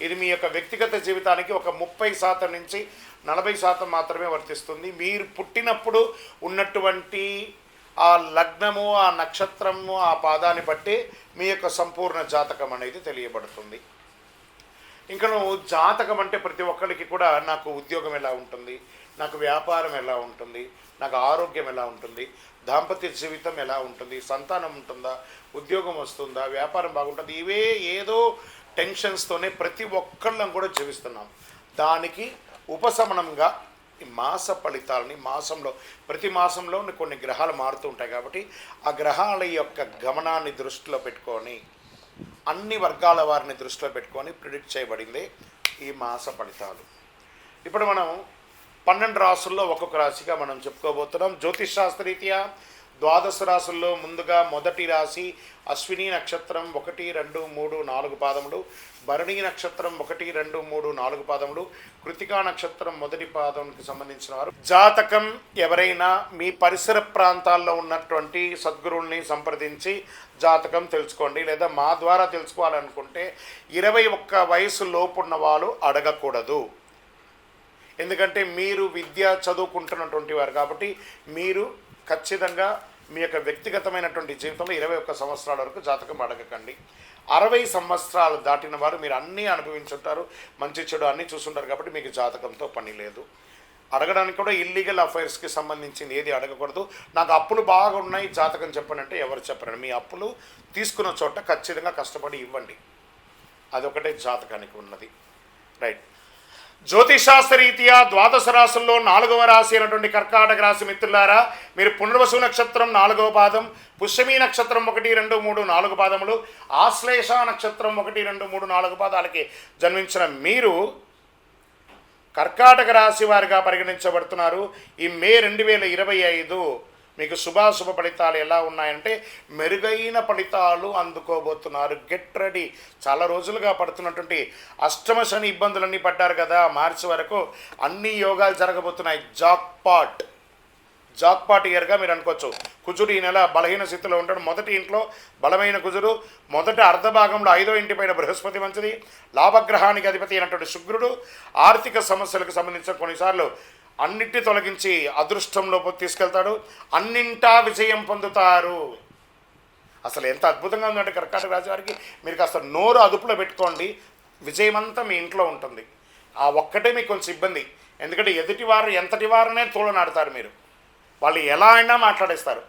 ఇది మీ యొక్క వ్యక్తిగత జీవితానికి ఒక ముప్పై శాతం నుంచి నలభై శాతం మాత్రమే వర్తిస్తుంది. మీరు పుట్టినప్పుడు ఉన్నటువంటి ఆ లగ్నము ఆ నక్షత్రము ఆ పాదాన్ని బట్టి మీ యొక్క సంపూర్ణ జాతకం అనేది తెలియబడుతుంది. ఇంకా జాతకం అంటే ప్రతి ఒక్కరికి కూడా నాకు ఉద్యోగం ఎలా ఉంటుంది? నాకు వ్యాపారం ఎలా ఉంటుంది? నాకు ఆరోగ్యం ఎలా ఉంటుంది? దాంపత్య జీవితం ఎలా ఉంటుంది? సంతానం ఉంటుందా? ఉద్యోగం వస్తుందా? వ్యాపారం బాగుంటుంది? ఇవే ఏదో టెన్షన్స్తోనే ప్రతి ఒక్కళ్ళం కూడా జీవిస్తున్నాం. దానికి ఉపశమనంగా ఈ మాస ఫలితాలని మాసంలో ప్రతి మాసంలో కొన్ని గ్రహాలు మారుతూ ఉంటాయి కాబట్టి ఆ గ్రహాల యొక్క గమనాన్ని దృష్టిలో పెట్టుకొని అన్ని వర్గాల వారిని దృష్టిలో పెట్టుకొని ప్రిడిక్ట్ చేయబడింది ఈ మాస ఫలితాలు. ఇప్పుడు మనం పన్నెండు రాసుల్లో ఒక్కొక్క రాశిగా మనం చెప్పుకోబోతున్నాం. జ్యోతిష్ శాస్త్రరీత్యా ద్వాదశ రాసుల్లో ముందుగా మొదటి రాశి అశ్విని నక్షత్రం ఒకటి రెండు మూడు నాలుగు పాదములు. భరణి నక్షత్రం ఒకటి రెండు మూడు నాలుగు పాదములు. కృతికా నక్షత్రం మొదటి పాదంకి సంబంధించిన వారు. జాతకం ఎవరైనా మీ పరిసర ప్రాంతాల్లో ఉన్నటువంటి సద్గురువుల్ని సంప్రదించి జాతకం తెలుసుకోండి. లేదా మా ద్వారా తెలుసుకోవాలనుకుంటే ఇరవై ఒక్క వయసు లోపున్న వాళ్ళు అడగకూడదు. ఎందుకంటే మీరు విద్య చదువుకుంటున్నటువంటి వారు కాబట్టి మీరు ఖచ్చితంగా మీ యొక్క వ్యక్తిగతమైనటువంటి జీవితంలో ఇరవై ఒక్క సంవత్సరాల వరకు జాతకం అడగకండి. అరవై సంవత్సరాలు దాటిన వారు మీరు అన్నీ అనుభవించుంటారు మంచి చెడు అన్నీ చూసుంటారు కాబట్టి మీకు జాతకంతో పని లేదు. అడగడానికి కూడా ఇల్లీగల్ అఫైర్స్కి సంబంధించింది ఏది అడగకూడదు. నాకు అప్పులు బాగా ఉన్నాయి జాతకం చెప్పండి అంటే ఎవరు చెప్పరండి. మీ అప్పులు తీసుకున్న చోట ఖచ్చితంగా కష్టపడి ఇవ్వండి. అదొకటే జాతకానికి ఉన్నది. రైట్. జ్యోతిశాస్త్రరీత్యా ద్వాదశ రాశుల్లో నాలుగవ రాశి అయినటువంటి కర్కాటక రాశి మిత్రులారా మీరు పునర్వసు నక్షత్రం నాలుగవ పాదం పుష్యమీ నక్షత్రం ఒకటి రెండు మూడు నాలుగు పాదములు ఆశ్లేష నక్షత్రం ఒకటి రెండు మూడు నాలుగు పాదాలకి జన్మించిన మీరు కర్కాటక రాశి వారిగా పరిగణించబడుతున్నారు. ఈ మే రెండు వేల ఇరవై ఐదు మీకు శుభాశుభ ఫలితాలు ఎలా ఉన్నాయంటే మెరుగైన ఫలితాలు అందుకోబోతున్నారు. గెట్ రెడీ చాలా రోజులుగా పడుతున్నటువంటి అష్టమ శని ఇబ్బందులన్నీ పడ్డారు కదా మార్చి వరకు అన్ని యోగాలు జరగబోతున్నాయి. జాక్పాట్ జాక్పాట్ ఇయర్గా మీరు అనుకోవచ్చు. కుజుడు ఈ నెల బలహీన స్థితిలో ఉంటాడు. మొదటి ఇంట్లో బలమైన కుజుడు మొదటి అర్ధ భాగంలో ఐదో ఇంటి పైన బృహస్పతి మంచిది. లాభగ్రహానికి అధిపతి అయినటువంటి శుక్రుడు ఆర్థిక సమస్యలకు సంబంధించిన కొన్నిసార్లు అన్నిటి తొలగించి అదృష్టంలో తీసుకెళ్తాడు. అన్నింటా విజయం పొందుతారు. అసలు ఎంత అద్భుతంగా ఉందంటే కర్కాటక రాశి వారికి మీరు కాస్త నోరు అదుపులో పెట్టుకోండి. విజయం అంతా మీ ఇంట్లో ఉంటుంది. ఆ ఒక్కటే మీకు కొంచెం ఇబ్బంది. ఎందుకంటే ఎదుటి వారు ఎంతటి వారనే తోలనాడతారు మీరు. వాళ్ళు ఎలా అయినా మాట్లాడేస్తారు.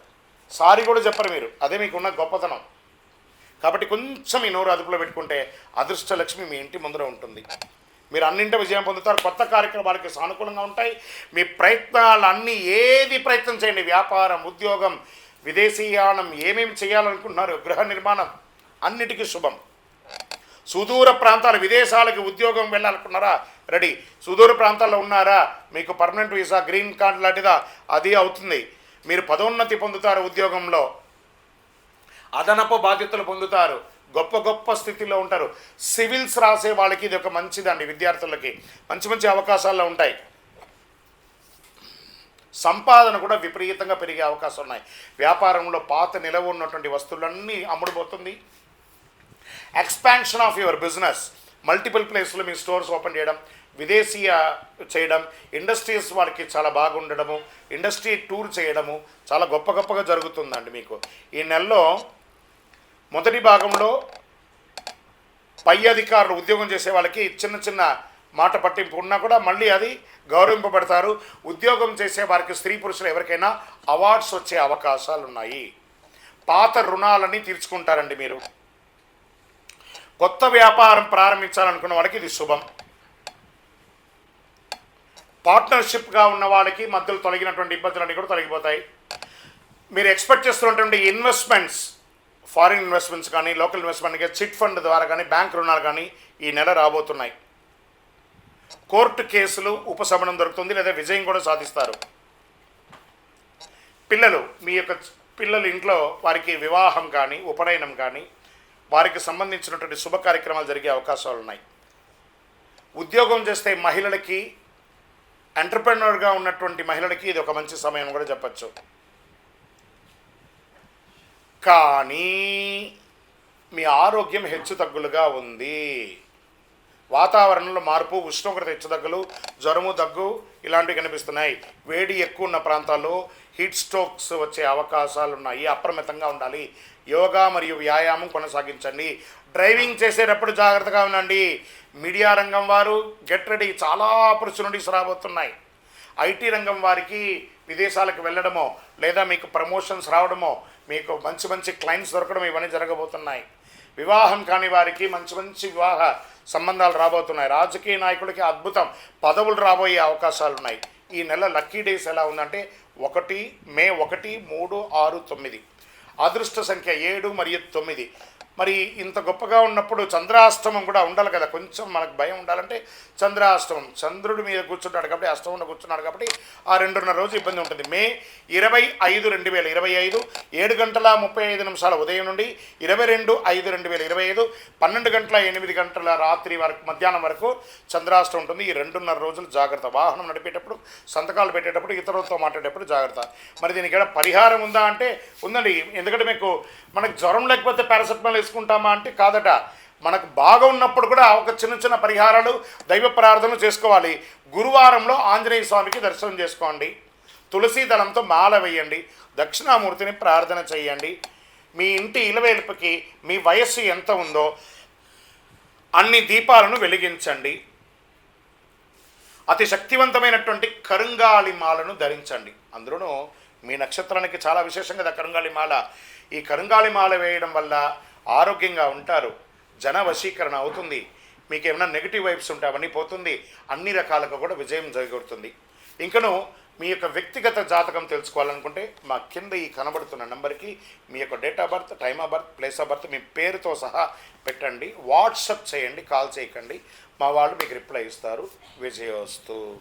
సారీ కూడా చెప్పరు మీరు. అదే మీకున్న గొప్పతనం. కాబట్టి కొంచెం ఈ నోరు అదుపులో పెట్టుకుంటే అదృష్ట లక్ష్మి మీ ఇంటి ముందర ఉంటుంది. మీరు అన్నింటి విజయం పొందుతారు. కొత్త కార్యక్రమాలకి సానుకూలంగా ఉంటాయి. మీ ప్రయత్నాలు అన్నీ ఏది ప్రయత్నం చేయండి. వ్యాపారం ఉద్యోగం విదేశీయానం ఏమేమి చేయాలనుకుంటున్నారు? గృహ నిర్మాణం అన్నిటికీ శుభం. సుదూర ప్రాంతాలు విదేశాలకి ఉద్యోగం వెళ్ళాలనుకున్నారా రెడీ. సుదూర ప్రాంతాల్లో ఉన్నారా? మీకు పర్మనెంట్ వీసా గ్రీన్ కార్డ్ లాంటిదా? అది అవుతుంది. మీరు పదోన్నతి పొందుతారు ఉద్యోగంలో. అదనపు బాధ్యతలు పొందుతారు. గొప్ప గొప్ప స్థితిలో ఉంటారు. సివిల్స్ రాసే వాళ్ళకి ఇది ఒక మంచిదండి విద్యార్థులకి. మంచి మంచి అవకాశాల్లో ఉంటాయి. సంపాదన కూడా విపరీతంగా పెరిగే అవకాశం ఉన్నాయి. వ్యాపారంలో పాత నిలవ ఉన్నటువంటి వస్తువులన్నీ అమ్ముడుపోతుంది. Expansion of your business. Multiple ప్లేస్లో మీ స్టోర్స్ ఓపెన్ చేయడం విదేశీయ చేయడం ఇండస్ట్రీస్ వారికి చాలా బాగుండడము ఇండస్ట్రీ టూర్ చేయడము చాలా గొప్ప గొప్పగా జరుగుతుందండి మీకు. ఈ నెలలో మొదటి భాగంలో పై అధికారులు ఉద్యోగం చేసే వాళ్ళకి చిన్న చిన్న మాట పట్టింపు ఉన్నా కూడా మళ్ళీ అది గౌరవింపబడతారు. ఉద్యోగం చేసే వారికి స్త్రీ పురుషులు ఎవరికైనా అవార్డ్స్ వచ్చే అవకాశాలు ఉన్నాయి పాత రుణాలని తీర్చుకుంటారండి మీరు. కొత్త వ్యాపారం ప్రారంభించాలనుకున్న వాళ్ళకి ఇది శుభం. పార్ట్నర్షిప్గా ఉన్న వాళ్ళకి మధ్యలో తొలగినటువంటి ఇబ్బందులన్నీ కూడా తొలగిపోతాయి. మీరు ఎక్స్పెక్ట్ చేస్తున్నటువంటి ఇన్వెస్ట్మెంట్స్ ఫారిన్ ఇన్వెస్ట్మెంట్స్ కానీ లోకల్ ఇన్వెస్ట్మెంట్ కానీ చిట్ ఫండ్ ద్వారా కానీ బ్యాంక్ రుణాలు కానీ ఈ నెల రాబోతున్నాయి. కోర్టు కేసులు ఉపశమనం దొరుకుతుంది లేదా విజయం కూడా సాధిస్తారు. పిల్లలు మీ యొక్క పిల్లలు ఇంట్లో వారికి వివాహం కానీ ఉపనయనం కానీ వారికి సంబంధించినటువంటి శుభ కార్యక్రమాలు జరిగే అవకాశాలు ఉన్నాయి. ఉద్యోగం చేస్తే మహిళలకి ఎంటర్ప్రెనర్గా ఉన్నటువంటి మహిళలకి ఇది ఒక మంచి సమయం కూడా చెప్పచ్చు. కానీ మీ ఆరోగ్యం హెచ్చుతగ్గులుగా ఉంది. వాతావరణంలో మార్పు ఉష్ణోగ్రత హెచ్చుతగ్గులు జ్వరము దగ్గు ఇలాంటివి కనిపిస్తున్నాయి. వేడి ఎక్కువ ఉన్న ప్రాంతాల్లో హీట్ స్ట్రోక్స్ వచ్చే అవకాశాలు ఉన్నాయి అప్రమితంగా ఉండాలి. యోగా మరియు వ్యాయామం కొనసాగించండి. డ్రైవింగ్ చేసేటప్పుడు జాగ్రత్తగా ఉండండి. మీడియా రంగం వారు గెట్ రెడీ. చాలా ఆపర్చునిటీస్ రాబోతున్నాయి. ఐటీ రంగం వారికి విదేశాలకు వెళ్ళడమో లేదా మీకు ప్రమోషన్స్ రావడమో మీకు మంచి మంచి క్లయింట్స్ దొరకడం ఇవన్నీ జరగబోతున్నాయి. వివాహం కాని వారికి మంచి మంచి వివాహ సంబంధాలు రాబోతున్నాయి. రాజకీయ నాయకుడికి అద్భుతం. పదవులు రాబోయే అవకాశాలు ఉన్నాయి ఈ నెల లక్కీ డేస్ ఎలా ఉందంటే ఒకటి మే ఒకటి మూడు ఆరు తొమ్మిది. అదృష్ట సంఖ్య ఏడు మరియు తొమ్మిది. మరి ఇంత గొప్పగా ఉన్నప్పుడు చంద్రాష్టమం కూడా ఉండాలి కదా. కొంచెం మనకు భయం ఉండాలంటే చంద్రాష్టమం. చంద్రుడి మీద కూర్చుంటాడు కాబట్టి అష్టమంలో కూర్చున్నాడు కాబట్టి ఆ రెండున్నర రోజు ఇబ్బంది ఉంటుంది. మే ఇరవై ఐదు రెండు వేల ఇరవై ఐదు ఏడు గంటల ముప్పై ఐదు నిమిషాల ఉదయం నుండి ఇరవై రెండు ఐదు రెండు వేల ఇరవై ఐదు పన్నెండు గంటల ఎనిమిది గంటల రాత్రి వరకు మధ్యాహ్నం వరకు చంద్రాష్టం ఉంటుంది. ఈ రెండున్నర రోజులు జాగ్రత్త. వాహనం నడిపేటప్పుడు సంతకాలు పెట్టేటప్పుడు ఇతరులతో మాట్లాడేటప్పుడు జాగ్రత్త. మరి దీనికి ఏమైనా పరిహారం ఉందా అంటే ఉందండి. ఎందుకంటే మీకు మనకు జ్వరం లేకపోతే పారాసెటమాల్ చేసుకుంటామా అంటే కాదట. మనకు బాగా ఉన్నప్పుడు కూడా ఒక చిన్న చిన్న పరిహారాలు దైవ ప్రార్థనలు చేసుకోవాలి. గురువారంలో ఆంజనేయ స్వామికి దర్శనం చేసుకోండి. తులసి దళంతో మాల వేయండి. దక్షిణామూర్తిని ప్రార్థన చేయండి. మీ ఇంటి ఇలవేల్పుకి మీ వయస్సు ఎంత ఉందో అన్ని దీపాలను వెలిగించండి. అతి శక్తివంతమైనటువంటి కరుంగాలి మాలను ధరించండి. అందులోనూ మీ నక్షత్రానికి చాలా విశేషంగా కదా కరుంగాలి మాల. ఈ కరుంగాలి మాల వేయడం వల్ల ఆరోగ్యంగా ఉంటారు. జన వశీకరణ అవుతుంది. మీకు ఏమైనా నెగిటివ్ వైబ్స్ ఉంటే అవన్నీ పోతుంది. అన్ని రకాలుగా కూడా విజయం జరుగుతుంది ఇంకను మీ యొక్క వ్యక్తిగత జాతకం తెలుసుకోవాలనుకుంటే మా కింద ఈ కనబడుతున్న నెంబర్కి మీ యొక్క date of birth time of birth place of birth మీ పేరుతో సహా పెట్టండి. వాట్సప్ చేయండి కాల్ చేయకండి. మా వాళ్ళు మీకు రిప్లై ఇస్తారు. విజయోస్తు.